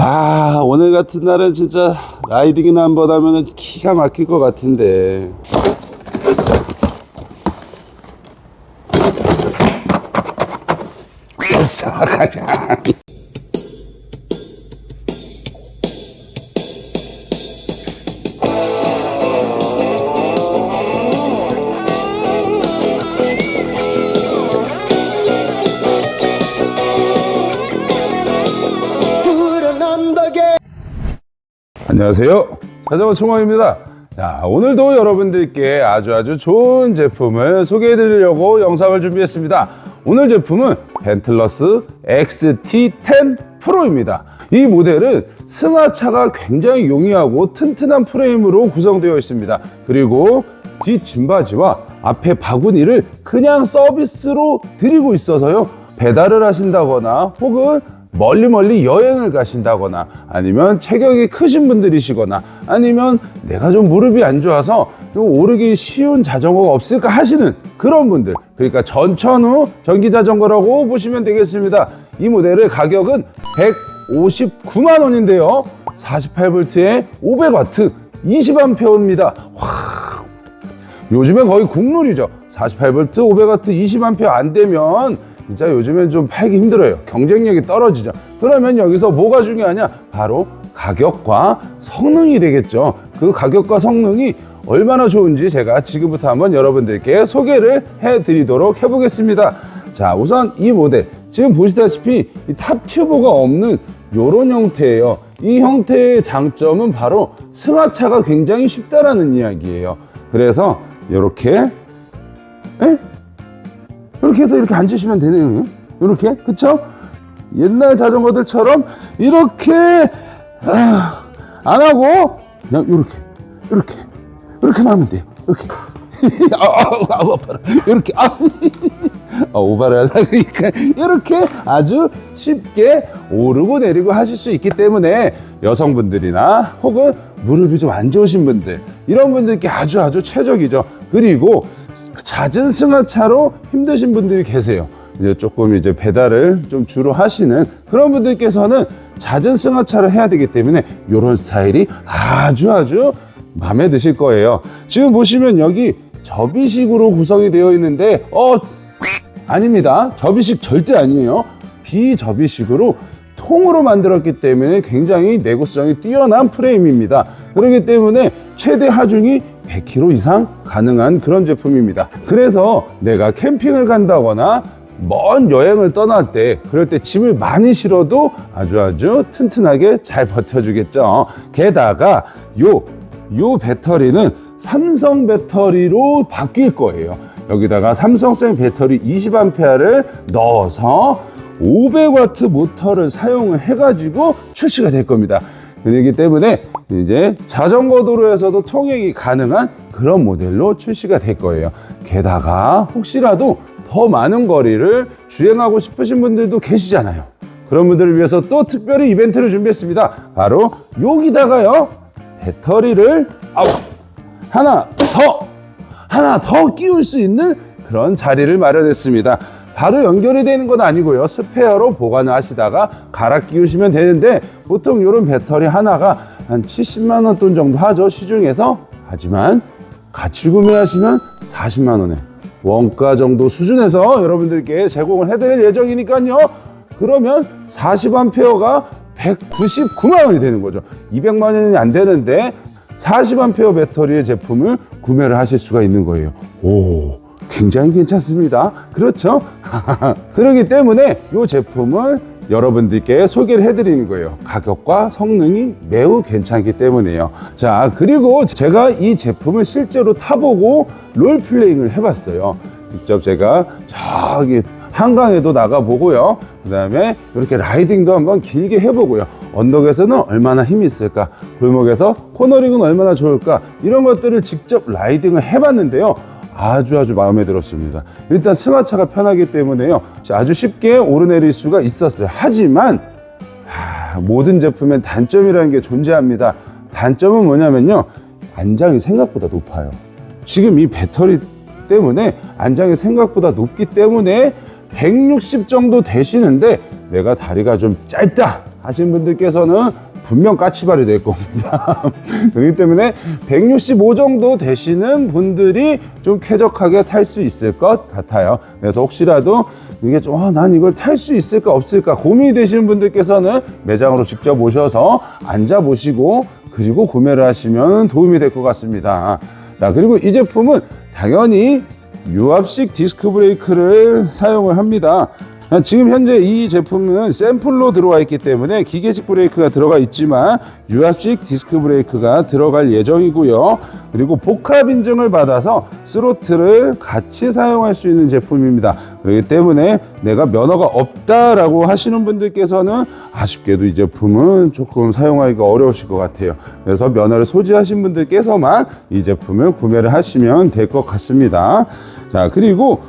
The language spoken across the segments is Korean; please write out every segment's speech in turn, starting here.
아 오늘 같은 날은 진짜 라이딩이나 한번 하면은 기가 막힐 것 같은데. 됐어 가자 안녕하세요. 자전거 총원입니다. 자 오늘도 여러분들께 아주 아주 좋은 제품을 소개해 드리려고 영상을 준비했습니다. 오늘 제품은 벤틀러스 XT10 프로입니다. 이 모델은 승하차가 굉장히 용이하고 튼튼한 프레임으로 구성되어 있습니다. 그리고 뒷 짐바지와 앞에 바구니를 그냥 서비스로 드리고 있어서요 배달을 하신다거나 혹은 멀리 멀리 여행을 가신다거나 아니면 체격이 크신 분들이시거나 아니면 내가 좀 무릎이 안 좋아서 좀 오르기 쉬운 자전거가 없을까 하시는 그런 분들. 그러니까 전천후 전기 자전거라고 보시면 되겠습니다. 이 모델의 가격은 159만 원인데요. 48V에 500W 20A입니다. 요즘엔 거의 국룰이죠. 48V, 500W, 20A 안 되면 진짜 요즘엔 좀 팔기 힘들어요. 경쟁력이 떨어지죠. 그러면 여기서 뭐가 중요하냐? 바로 가격과 성능이 되겠죠. 그 가격과 성능이 얼마나 좋은지 제가 지금부터 한번 여러분들께 소개를 해드리도록 해보겠습니다. 자, 우선 이 모델. 지금 보시다시피 이탑 튜브가 없는 이런 형태예요. 이 형태의 장점은 바로 승하차가 굉장히 쉽다라는 이야기예요. 그래서 이렇게 이렇게 해서 이렇게 앉으시면 되네요. 이렇게 그쵸? 옛날 자전거들처럼 이렇게 아, 안 하고 그냥 이렇게 이렇게 이렇게만 하면 돼요. 이렇게 아, 아, 아, 아파라. 이렇게 아, 아 오바를 하려니까 이렇게 아주 쉽게 오르고 내리고 하실 수 있기 때문에 여성분들이나 혹은 무릎이 좀 안 좋으신 분들 이런 분들께 아주 아주 최적이죠. 그리고 잦은 승하차로 힘드신 분들이 계세요. 이제 조금 이제 배달을 좀 주로 하시는 그런 분들께서는 잦은 승하차를 해야 되기 때문에 이런 스타일이 아주 아주 마음에 드실 거예요. 지금 보시면 여기 접이식으로 구성이 되어 있는데 어 아닙니다. 접이식 절대 아니에요. 비접이식으로 통으로 만들었기 때문에 굉장히 내구성이 뛰어난 프레임입니다. 그렇기 때문에 최대 하중이 100kg 이상 가능한 그런 제품입니다. 그래서 내가 캠핑을 간다거나 먼 여행을 떠날 때 그럴 때 짐을 많이 실어도 아주 아주 튼튼하게 잘 버텨주겠죠. 게다가 요, 요 배터리는 삼성 배터리로 바뀔 거예요. 여기다가 삼성생 배터리 20A를 넣어서 500W 모터를 사용을 해가지고 출시가 될 겁니다. 그렇기 때문에 이제 자전거 도로에서도 통행이 가능한 그런 모델로 출시가 될 거예요. 게다가 혹시라도 더 많은 거리를 주행하고 싶으신 분들도 계시잖아요. 그런 분들을 위해서 또 특별히 이벤트를 준비했습니다. 바로 여기다가요 배터리를 아우 하나 더 하나 더 끼울 수 있는 그런 자리를 마련했습니다. 바로 연결이 되는 건 아니고요. 스페어로 보관을 하시다가 갈아 끼우시면 되는데 보통 이런 배터리 하나가 한 70만 원 돈 정도 하죠. 시중에서. 하지만 같이 구매하시면 40만 원에 원가 정도 수준에서 여러분들께 제공을 해드릴 예정이니까요. 그러면 40암페어가 199만 원이 되는 거죠. 200만 원이 안 되는데 40암페어 배터리의 제품을 구매를 하실 수가 있는 거예요. 오, 굉장히 괜찮습니다. 그렇죠? 그렇기 때문에 이 제품을 여러분들께 소개를 해드리는 거예요. 가격과 성능이 매우 괜찮기 때문에요. 자, 그리고 제가 이 제품을 실제로 타보고 롤플레잉을 해봤어요. 직접 제가 저기 한강에도 나가보고요. 그 다음에 이렇게 라이딩도 한번 길게 해보고요. 언덕에서는 얼마나 힘이 있을까? 골목에서 코너링은 얼마나 좋을까? 이런 것들을 직접 라이딩을 해봤는데요. 아주 아주 마음에 들었습니다. 일단 승하차가 편하기 때문에요. 아주 쉽게 오르내릴 수가 있었어요. 하지만 하, 모든 제품엔 단점이라는 게 존재합니다. 단점은 뭐냐면요. 안장이 생각보다 높아요. 지금 이 배터리 때문에 안장이 생각보다 높기 때문에 160 정도 되시는데 내가 다리가 좀 짧다 하신 분들께서는 분명 까치발이 될 겁니다. 그렇기 때문에 165 정도 되시는 분들이 좀 쾌적하게 탈 수 있을 것 같아요. 그래서 혹시라도 이게 좀, 아, 난 이걸 탈 수 있을까 없을까 고민이 되시는 분들께서는 매장으로 직접 오셔서 앉아 보시고 그리고 구매를 하시면 도움이 될 것 같습니다. 자, 그리고 이 제품은 당연히 유압식 디스크 브레이크를 사용을 합니다. 아, 지금 현재 이 제품은 샘플로 들어와 있기 때문에 기계식 브레이크가 들어가 있지만 유압식 디스크 브레이크가 들어갈 예정이고요. 그리고 복합 인증을 받아서 스로틀을 같이 사용할 수 있는 제품입니다. 그렇기 때문에 내가 면허가 없다라고 하시는 분들께서는 아쉽게도 이 제품은 조금 사용하기가 어려우실 것 같아요. 그래서 면허를 소지하신 분들께서만 이 제품을 구매를 하시면 될 것 같습니다. 자, 그리고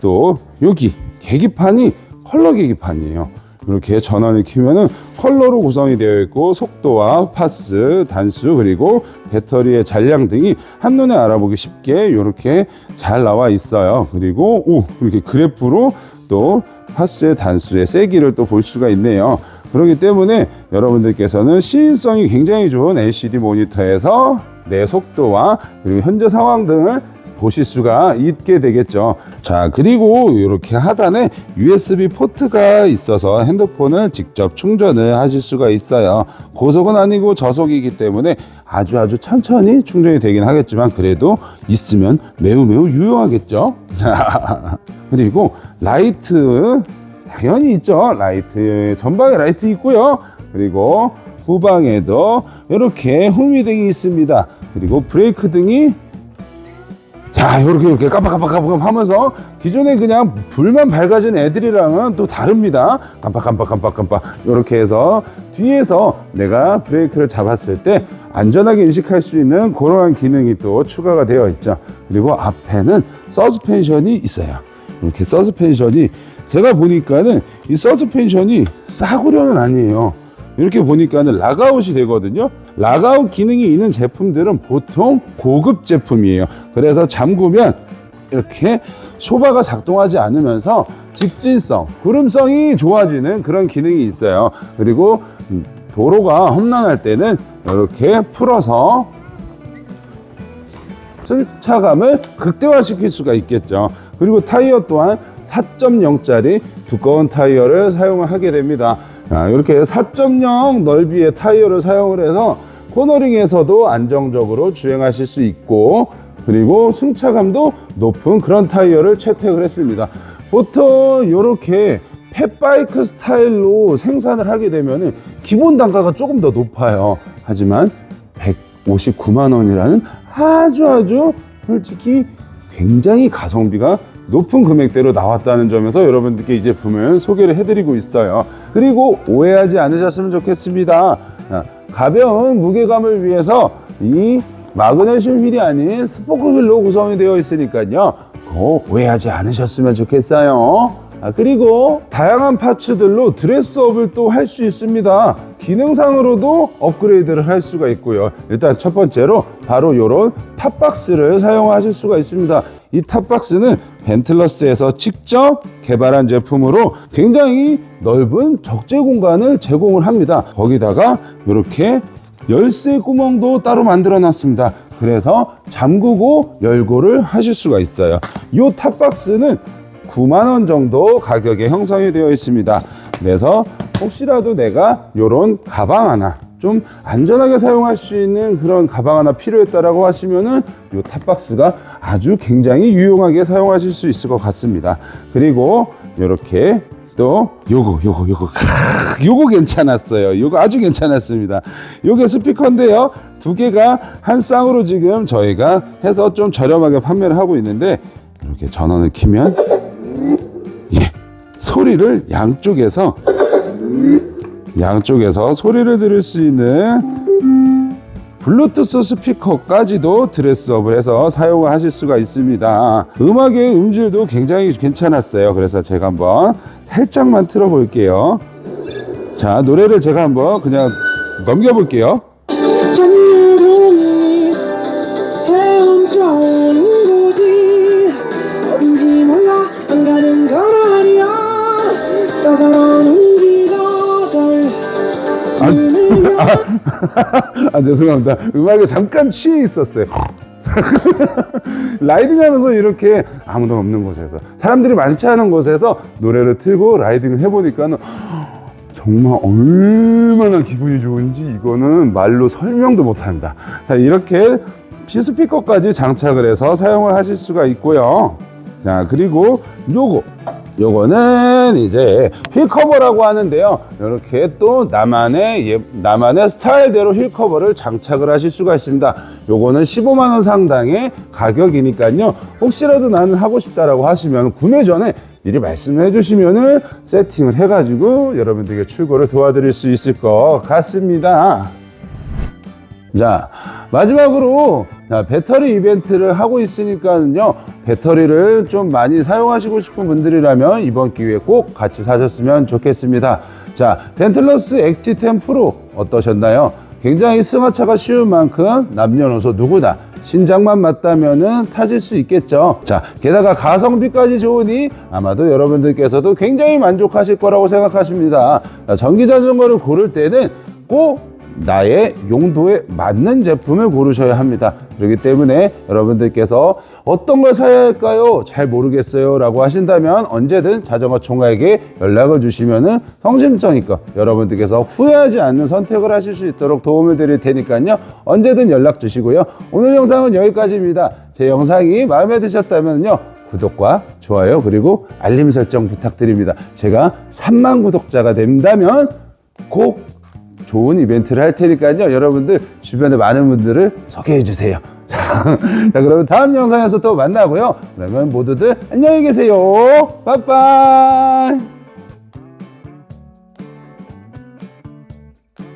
또 여기 계기판이 컬러 계기판이에요. 이렇게 전원을 키면은 컬러로 구성이 되어 있고 속도와 파스, 단수 그리고 배터리의 잔량 등이 한눈에 알아보기 쉽게 이렇게 잘 나와 있어요. 그리고 오 이렇게 그래프로 또 파스의 단수의 세기를 또 볼 수가 있네요. 그렇기 때문에 여러분들께서는 시인성이 굉장히 좋은 LCD 모니터에서 내 속도와 그리고 현재 상황 등을 보실 수가 있게 되겠죠. 자, 그리고 이렇게 하단에 USB 포트가 있어서 핸드폰을 직접 충전을 하실 수가 있어요. 고속은 아니고 저속이기 때문에 아주 아주 천천히 충전이 되긴 하겠지만 그래도 있으면 매우 매우 유용하겠죠. 자, 그리고 라이트 당연히 있죠. 라이트 전방에 라이트 있고요. 그리고 후방에도 이렇게 후미등이 있습니다. 그리고 브레이크 등이 자, 이렇게 이렇게 깜빡깜빡깜빡 하면서 기존에 그냥 불만 밝아진 애들이랑은 또 다릅니다. 깜빡깜빡깜빡깜빡 이렇게 해서 뒤에서 내가 브레이크를 잡았을 때 안전하게 인식할 수 있는 그러한 기능이 또 추가가 되어 있죠. 그리고 앞에는 서스펜션이 있어요. 이렇게 서스펜션이 제가 보니까는 이 서스펜션이 싸구려는 아니에요. 이렇게 보니까 는 락아웃이 되거든요. 락아웃 기능이 있는 제품들은 보통 고급 제품이에요. 그래서 잠그면 이렇게 소바가 작동하지 않으면서 직진성, 구름성이 좋아지는 그런 기능이 있어요. 그리고 음, 도로가 험난할 때는 이렇게 풀어서 승차감을 극대화시킬 수가 있겠죠. 그리고 타이어 또한 4.0짜리 두꺼운 타이어를 사용을 하게 됩니다. 자, 이렇게 4.0 넓이의 타이어를 사용을 해서 코너링에서도 안정적으로 주행하실 수 있고 그리고 승차감도 높은 그런 타이어를 채택을 했습니다. 보통 이렇게 펫바이크 스타일로 생산을 하게 되면 기본 단가가 조금 더 높아요. 하지만 159만 원이라는 아주 아주 솔직히 굉장히 가성비가 높은 금액대로 나왔다는 점에서 여러분들께 이 제품을 소개를 해드리고 있어요. 그리고 오해하지 않으셨으면 좋겠습니다. 자, 가벼운 무게감을 위해서 이 마그네슘 휠이 아닌 스포크 휠로 구성이 되어 있으니까요. 오해하지 않으셨으면 좋겠어요. 아, 그리고 다양한 파츠들로 드레스업을 또 할 수 있습니다. 기능상으로도 업그레이드를 할 수가 있고요. 일단 첫 번째로 바로 이런 탑박스를 사용하실 수가 있습니다. 이 탑박스는 벤틀러스에서 직접 개발한 제품으로 굉장히 넓은 적재 공간을 제공을 합니다. 거기다가 이렇게 열쇠 구멍도 따로 만들어 놨습니다. 그래서 잠그고 열고를 하실 수가 있어요. 이 탑박스는 9만 원 정도 가격에 형성이 되어 있습니다. 그래서 혹시라도 내가 이런 가방 하나 좀 안전하게 사용할 수 있는 그런 가방 하나 필요했다라고 하시면은 이 탑박스가 아주 굉장히 유용하게 사용하실 수 있을 것 같습니다. 그리고 이렇게 또 요거 요거 요거 크, 요거 괜찮았어요. 요거 아주 괜찮았습니다. 요게 스피커인데요. 두 개가 한 쌍으로 지금 저희가 해서 좀 저렴하게 판매를 하고 있는데 이렇게 전원을 키면 예, 소리를 양쪽에서 양쪽에서 소리를 들을 수 있는 블루투스 스피커까지도 드레스업을 해서 사용을 하실 수가 있습니다. 음악의 음질도 굉장히 괜찮았어요. 그래서 제가 한번 살짝만 틀어 볼게요. 자, 노래를 제가 한번 그냥 넘겨 볼게요. 아 죄송합니다. 음악에 잠깐 취해 있었어요. 라이딩하면서 이렇게 아무도 없는 곳에서 사람들이 많지 않은 곳에서 노래를 틀고 라이딩을 해보니까는 정말 얼마나 기분이 좋은지 이거는 말로 설명도 못합니다. 자 이렇게 피스피커까지 장착을 해서 사용을 하실 수가 있고요. 자 그리고 요거 요거는 이제 휠 커버라고 하는데요. 이렇게 또 나만의 예, 나만의 스타일대로 휠 커버를 장착을 하실 수가 있습니다. 요거는 15만 원 상당의 가격이니까요. 혹시라도 나는 하고 싶다라고 하시면 구매 전에 미리 말씀해 주시면은 세팅을 해가지고 여러분들에게 출고를 도와드릴 수 있을 것 같습니다. 자 마지막으로 자, 배터리 이벤트를 하고 있으니까는요 배터리를 좀 많이 사용하시고 싶은 분들이라면 이번 기회에 꼭 같이 사셨으면 좋겠습니다 자 벤틀러스 XT10 프로 어떠셨나요? 굉장히 승하차가 쉬운 만큼 남녀노소 누구나 신장만 맞다면은 타실 수 있겠죠. 자, 게다가 가성비까지 좋으니 아마도 여러분들께서도 굉장히 만족하실 거라고 생각하십니다. 자, 전기 자전거를 고를 때는 꼭 나의 용도에 맞는 제품을 고르셔야 합니다. 그렇기 때문에 여러분들께서 어떤 걸 사야 할까요? 잘 모르겠어요. 라고 하신다면 언제든 자전거 총각에게 연락을 주시면은 성심성의껏 여러분들께서 후회하지 않는 선택을 하실 수 있도록 도움을 드릴 테니까요. 언제든 연락 주시고요. 오늘 영상은 여기까지입니다. 제 영상이 마음에 드셨다면요. 구독과 좋아요 그리고 알림 설정 부탁드립니다. 제가 3만 구독자가 된다면 꼭 좋은 이벤트를 할 테니까요. 여러분들 주변에 많은 분들을 소개해 주세요. 자, 자, 그러면 다음 영상에서 또 만나고요. 그러면 모두들 안녕히 계세요. 빠빠이.